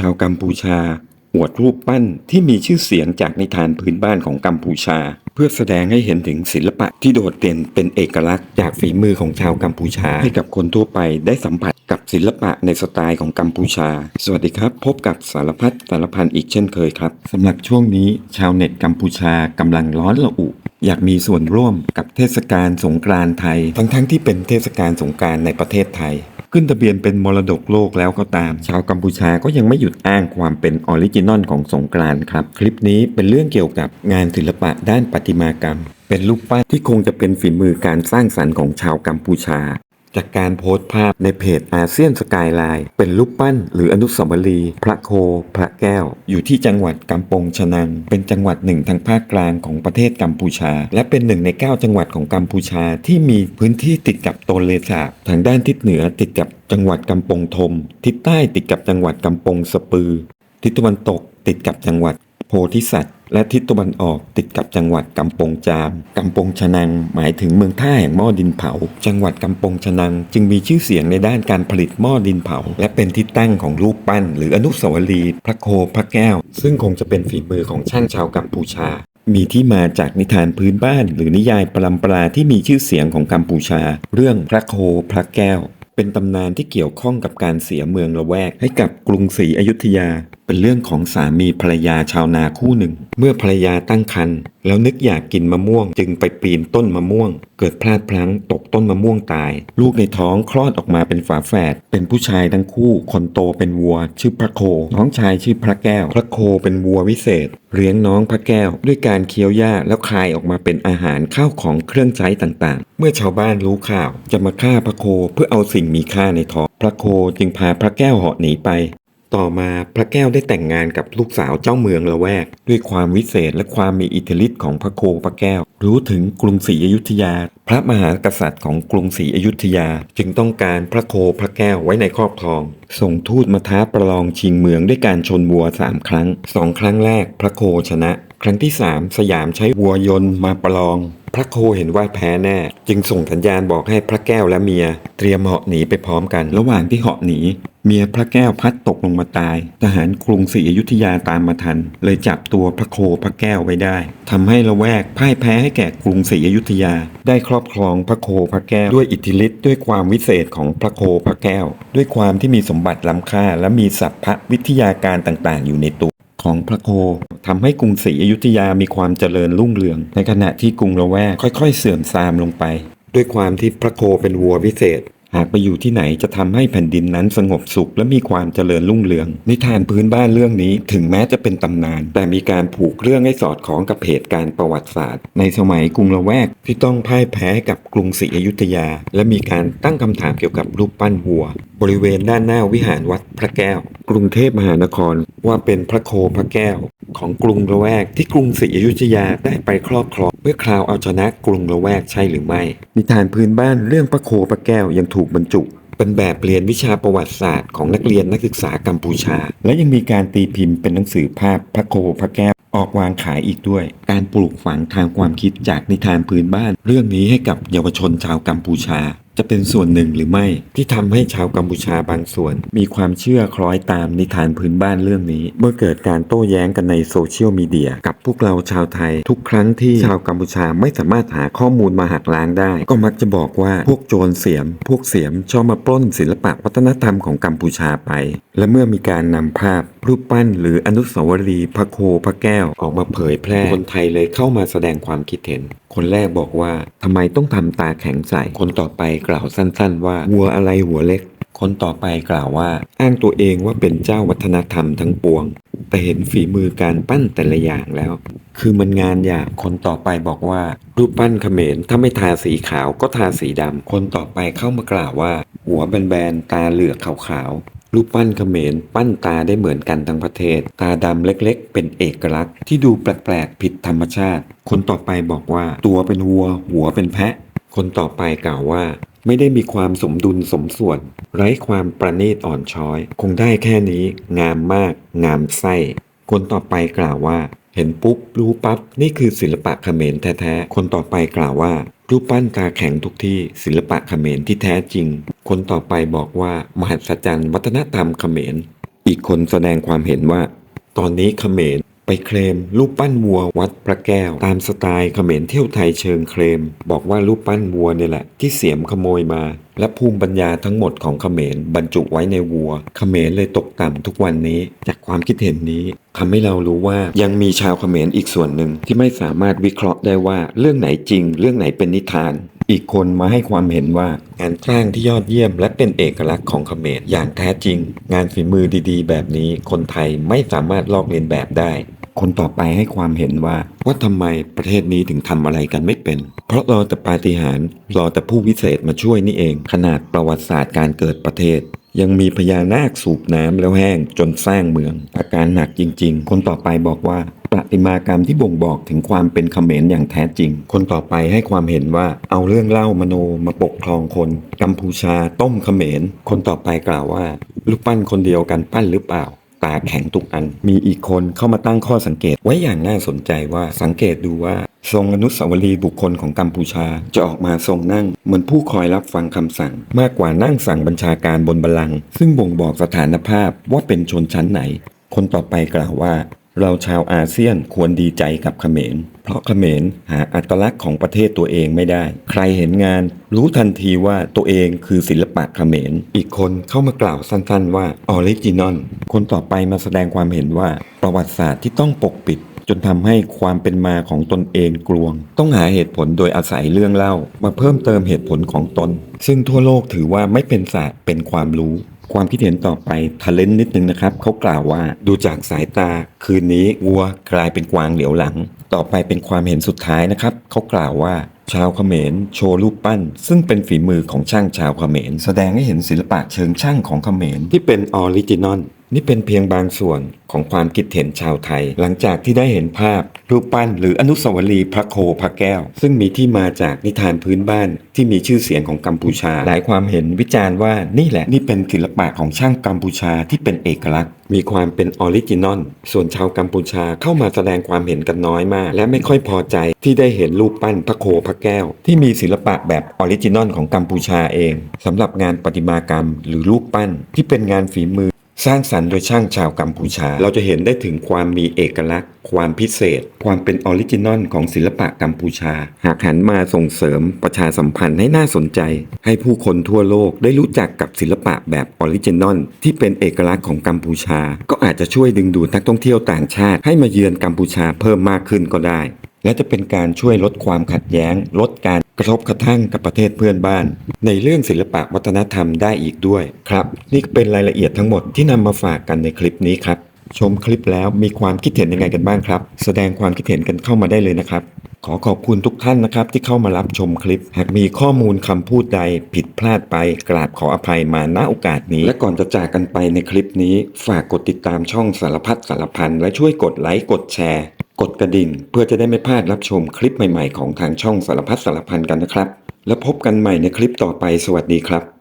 ชาวกัมพูชา อวดรูปปั้นที่มีชื่อเสียงจากนิทานพื้นบ้านของกัมพูชา เพื่อแสดงให้เห็นถึงศิลปะที่โดดเด่นเป็นเอกลักษณ์จากฝีมือของชาวกัมพูชา ให้กับคนทั่วไปได้สัมผัสกับศิลปะในสไตล์ของกัมพูชา สวัสดีครับ พบกับสารพัดสารพันอีกเช่นเคยครับสำหรับช่วงนี้ชาวเน็ตกัมพูชากำลังร้อนระอุ อยากมีส่วนร่วมกับเทศกาลสงกรานต์ไทย ทั้งๆที่เป็นเทศกาลสงกรานต์ในประเทศไทย ขึ้นทะเบียนเป็นมรดกโลกแล้วก็ตาม ชาวกัมพูชาก็ยังไม่หยุดอ้างความเป็นออริจินอลของสงกรานต์ครับ คลิปนี้เป็นเรื่องเกี่ยวกับงานศิลปะด้านประติมากรรม เป็นรูปปั้นที่คงจะเป็นฝีมือการสร้างสรรค์ของชาวกัมพูชา จากการโพสต์ภาพในเพจอาเซียนสกายไลน์เป็นรูปปั้นหรืออนุสาวรีย์พระโค พระแก้ว อยู่ที่จังหวัดกัมปงชนัง เป็นจังหวัดหนึ่งทางภาคกลางของประเทศกัมพูชา และเป็นหนึ่งใน 9 จังหวัดของกัมพูชาที่มีพื้นที่ติดกับโตนเลสาบทางด้านทิศเหนือติดกับจังหวัดกัมปงทม ทิศใต้ติดกับจังหวัดกัมปงสปือ ทิศตะวันตกติดกับจังหวัดโพธิสัตว์ และทิศตะวันออกติดกับจังหวัดกำปงจามกำปงชนัง หมายถึงเมืองท่าแห่งหม้อดินเผา จังหวัดกำปงชนัง จึงมีชื่อเสียงในด้านการผลิตหม้อดินเผา และเป็นที่ตั้งของรูปปั้น หรืออนุสาวรีย์พระโคพระแก้ว ซึ่งคงจะเป็นฝีมือของช่างชาวกัมพูชามีที่มาจากนิทานพื้นบ้าน หรือนิยายปรำปราที่มีชื่อเสียงของกัมพูชา เรื่องพระโคพระแก้ว เป็นตำนานที่เกี่ยวข้องกับการเสียเมืองละแวกให้กับกรุงศรีอยุธยา เป็นเรื่องของสามีภรรยาชาวนาคู่หนึ่ง เมื่อภรรยาตั้งครรภ์แล้วนึกอยากกินมะม่วง จึงไปปีนต้นมะม่วง เกิดพลาดพลั้งตกต้นมะม่วงตาย ลูกในท้องคลอดออกมาเป็นฝาแฝดเป็นผู้ชายทั้งคู่คนโตเป็นวัว ชื่อพระโคน้องชายชื่อพระแก้ว พระโคเป็นวัววิเศษเลี้ยงน้องพระแก้ว ด้วยการเคี้ยวหญ้าแล้วคายออกมาเป็นอาหารข้าวของเครื่องใช้ต่างๆ เมื่อชาวบ้านรู้ข่าวจะมาฆ่าพระโคเพื่อเอาสิ่งมีค่าในท้องพระโคจึงพาพระแก้วเหาะหนีไป ต่อมาพระแก้วได้แต่งงานกับลูกสาวเจ้าเมืองละแวก ด้วยความวิเศษและความมีอิทธิฤทธิ์ของพระโคพระแก้ว รู้ถึงกรุงศรีอยุธยา พระมหากษัตริย์ของกรุงศรีอยุธยา จึงต้องการพระโคพระแก้วไว้ในครอบครอง ส่งทูตมาท้าประลองชิงเมืองด้วยการชนวัวสามครั้งสองครั้งแรกพระโคชนะ ครั้งที่สามสยามใช้วัวยนต์มาประลอง พระโคเห็นว่าแพ้แน่ จึงส่งสัญญาณบอกให้พระแก้วและเมีย เตรียมเหาะหนีไปพร้อมกัน ระหว่างที่เหาะหนีเมียพระแก้วพัดตกลงมาตาย ทหารกรุงศรีอยุธยาตามมาทัน เลยจับตัวพระโคพระแก้วไว้ได้ทำให้ละแวกพ่ายแพ้ให้แก่กรุงศรีอยุธยา ได้ครอบครองพระโคพระแก้วด้วยอิทธิฤทธิ์ด้วยความวิเศษของพระโคพระแก้ว ด้วยความที่มีสมบัติล้ำค่า และมีสัพพวิทยาการต่างๆ อยู่ในตัวของพระโคทำให้กรุงศรีอยุธยามีความเจริญรุ่งเรือง ในขณะที่กรุงละแวกค่อย ๆ เสื่อมทรามลงไป ด้วยความที่พระโคเป็นวัววิเศษ หากไปอยู่ที่ไหนจะทำให้แผ่นดินนั้นสงบสุขและมีความเจริญรุ่งเรือง นิทานพื้นบ้านเรื่องนี้ถึงแม้จะเป็นตำนาน แต่มีการผูกเรื่องให้สอดคล้องกับเหตุการณ์ประวัติศาสตร์ ในสมัยกรุงละแวกที่ต้องพ่ายแพ้กับกรุงศรีอยุธยา และมีการตั้งคำถามเกี่ยวกับรูปปั้นวัว บริเวณด้านหน้าวิหารวัดพระแก้ว กรุงเทพมหานครว่าเป็นพระโคพระแก้ว ของกรุงละแวกที่กรุงศรีอยุธยาได้ไปครอบครองเมื่อคราวเอาชนะกรุงละแวกใช่หรือไม่ นิทานพื้นบ้านเรื่องพระโคพระแก้วยังถูกบรรจุเป็นแบบเรียนวิชาประวัติศาสตร์ของนักเรียนนักศึกษากัมพูชา และยังมีการตีพิมพ์เป็นหนังสือภาพพระโคพระแก้วออกวางขายอีกด้วย การปลูกฝังทางความคิดจากนิทานพื้นบ้าน เรื่องนี้ให้กับเยาวชนชาวกัมพูชา จะเป็นส่วนหนึ่งหรือไม่ ที่ทำให้ชาวกัมพูชาบางส่วน มีความเชื่อคล้อยตามนิทานพื้นบ้านเรื่องนี้ เมื่อเกิดการโต้แย้งกันในโซเชียลมีเดียกับพวกเราชาวไทย ทุกครั้งที่ชาวกัมพูชาไม่สามารถหาข้อมูลมาหักล้างได้ ก็มักจะบอกว่าพวกโจรเสียม พวกเสียมชอบมาปล้นศิลปะวัฒนธรรมของกัมพูชาไป และเมื่อมีการนำภาพรูปปั้น หรืออนุสาวรีย์พระโคพระแก้วออกมาเผยแพร่ คนไทยเลยเข้ามาแสดงความคิดเห็น คนแรกบอกว่าทำไมต้องทำตาแข็งใส่ คนต่อไปกล่าวสั้น ๆ ว่าวัวอะไรหัวเล็ก คนต่อไปกล่าวว่า อ้างตัวเองว่าเป็นเจ้าวัฒนธรรมทั้งปวง แต่เห็นฝีมือการปั้นแต่ละอย่างแล้ว คือมันงานอยากคนต่อไปบอกว่า รูปปั้นเขมรถ้าไม่ทาสีขาวก็ทาสีดำคนต่อไปเข้ามากล่าวว่า หัวแบนๆตาเหลือกขาวๆ รูปปั้นเขมรปั้นตาได้เหมือนกันทั้งประเทศ ตาดำเล็กๆ เป็นเอกลักษณ์ที่ดูแปลกๆ ผิดธรรมชาติ คนต่อไปบอกว่า ตัวเป็นวัว หัวเป็นแพะ คนต่อไปกล่าวว่า ไม่ได้มีความสมดุลสมส่วน ไร้ความประณีตอ่อนช้อย คงได้แค่นี้ งามมาก งามไส้ คนต่อไปกล่าวว่า เห็นปุ๊บรู้ปั๊บนี่คือศิลปะเขมรแท้ๆคนต่อไปกล่าวว่า รูปปั้นตาแข็งทุกที่ศิลปะเขมรที่แท้จริง คนต่อไปบอกว่ามหัศจรรย์วัฒนธรรมเขมร อีกคนแสดงความเห็นว่า ตอนนี้เขมร ไปเคลมรูปปั้นวัววัดพระแก้ว ตามสไตล์เขมรเที่ยวไทยเชิงเคลม บอกว่ารูปปั้นวัวเนี่ยแหละ ที่เสียมขโมยมา และภูมิปัญญาทั้งหมดของเขมรบรรจุไว้ในวัว เขมรเลยตกต่ำทุกวันนี้ จากความคิดเห็นนี้ทำให้เรารู้ว่ายังมีชาวเขมรอีกส่วนหนึ่งที่ไม่สามารถวิเคราะห์ได้ว่าเรื่องไหนจริง เรื่องไหนเป็นนิทานอีกคนมาให้ความเห็นว่า งานสร้างที่ยอดเยี่ยมและเป็นเอกลักษณ์ของเขมรอย่างแท้จริง งานฝีมือดีๆ แบบนี้คนไทยไม่สามารถลอกเลียนแบบได้ คนต่อไปให้ความเห็นว่า ว่าทำไมประเทศนี้ถึงทำอะไรกันไม่เป็น เพราะรอแต่ปาฏิหาริย์รอแต่ผู้วิเศษมาช่วยนี่เอง ขนาดประวัติศาสตร์การเกิดประเทศ ยังมีพญานาคสูบน้ำแล้วแห้งจนสร้างเมือง อาการหนักจริง ๆ คนต่อไปบอกว่าประติมากรรมที่บ่งบอกถึงความเป็นเขมรอย่างแท้จริง คนต่อไปให้ความเห็นว่าเอาเรื่องเล่ามโนมาปกครองคน กัมพูชาต้มเขมร คนต่อไปกล่าวว่าลูกปั้นคนเดียวกันปั้นหรือเปล่า ตาแข็งทุกอัน มีอีกคนเข้ามาตั้งข้อสังเกตไว้อย่างน่าสนใจว่าสังเกตดูว่า ทรงอนุสาวรีย์บุคคลของกัมพูชาจะออกมาทรงนั่ง เหมือนผู้คอยรับฟังคำสั่ง มากกว่านั่งสั่งบัญชาการบนบัลลังก์ซึ่งบ่งบอกสถานภาพว่าเป็นชนชั้นไหน คนต่อไปกล่าวว่า เราชาวอาเซียนควรดีใจกับเขมร เพราะเขมรหาอัตลักษณ์ของประเทศตัวเองไม่ได้ ใครเห็นงานรู้ทันทีว่าตัวเองคือศิลปะเขมร อีกคนเข้ามากล่าวสั้นๆว่าออริจินอล คนต่อไปมาแสดงความเห็นว่าประวัติศาสตร์ที่ต้องปกปิดจนทำให้ความเป็นมาของตนเองกลวง ต้องหาเหตุผลโดยอาศัยเรื่องเล่า มาเพิ่มเติมเหตุผลของตน ซึ่งทั่วโลกถือว่าไม่เป็นศาสตร์เป็นความรู้ ความคิดเห็นต่อไปทะเลนนิดนึงนะครับเขากล่าวว่าดูจากสายตาคืนนี้วัวกลายเป็นกวางเหลียวหลัง ต่อไปเป็นความเห็นสุดท้ายนะครับเขากล่าวว่าชาวเขมรโชว์รูปปั้น ซึ่งเป็นฝีมือของช่างชาวเขมร แสดงให้เห็นศิลปะเชิงช่างของเขมรที่เป็นออริจินอลนี่เป็นเพียงบางส่วนของความคิดเห็นชาวไทย หลังจากที่ได้เห็นภาพ รูปปั้นหรืออนุสาวรีย์พระโคพระแก้ว ซึ่งมีที่มาจากนิทานพื้นบ้านที่มีชื่อเสียงของกัมพูชา หลายความเห็นวิจารณ์ว่านี่แหละนี่เป็นศิลปะของช่างกัมพูชาที่เป็นเอกลักษณ์ มีความเป็นออริจินอลส่วนชาวกัมพูชาเข้ามาแสดงความเห็นกันน้อยมาก และไม่ค่อยพอใจที่ได้เห็นรูปปั้นพระโคพระแก้ว ที่มีศิลปะแบบออริจินอลของกัมพูชาเองสำหรับงานประติมากรรม หรือรูปปั้นที่เป็นงานฝีมือ สร้างสรรค์โดยช่างชาวกัมพูชา เราจะเห็นได้ถึงความมีเอกลักษณ์ ความพิเศษ ความเป็นออริจินอลของศิลปะกัมพูชา หากหันมาส่งเสริมประชาสัมพันธ์ให้น่าสนใจ ให้ผู้คนทั่วโลกได้รู้จักกับศิลปะแบบออริจินอลที่เป็นเอกลักษณ์ของกัมพูชา ก็อาจจะช่วยดึงดูดนักท่องเที่ยวต่างชาติ ให้มาเยือนกัมพูชาเพิ่มมากขึ้นก็ได้ และจะเป็นการช่วยลดความขัดแย้ง ลดการ กระทบกระทั่งกับประเทศเพื่อนบ้าน ในเรื่องศิลปะวัฒนธรรมได้อีกด้วยครับ นี่เป็นรายละเอียดทั้งหมดที่นำมาฝากกันในคลิปนี้ครับ ชมคลิปแล้วมีความคิดเห็นยังไงกันบ้างครับ แสดงความคิดเห็นกันเข้ามาได้เลยนะครับ ขอขอบคุณทุกท่านนะครับ ที่เข้ามารับชมคลิป หากมีข้อมูลคำพูดใดผิดพลาดไป กราบขออภัยมาณโอกาสนี้ และก่อนจะจากกันไปในคลิปนี้ ฝากกดติดตามช่องสารพัดสารพันและช่วยกดไลค์กดแชร์ กดกระดิ่งเพื่อจะได้ไม่พลาดรับชมคลิปใหม่ๆของทางช่องสารพัดสารพันกันนะครับ แล้วพบกันใหม่ในคลิปต่อไปสวัสดีครับ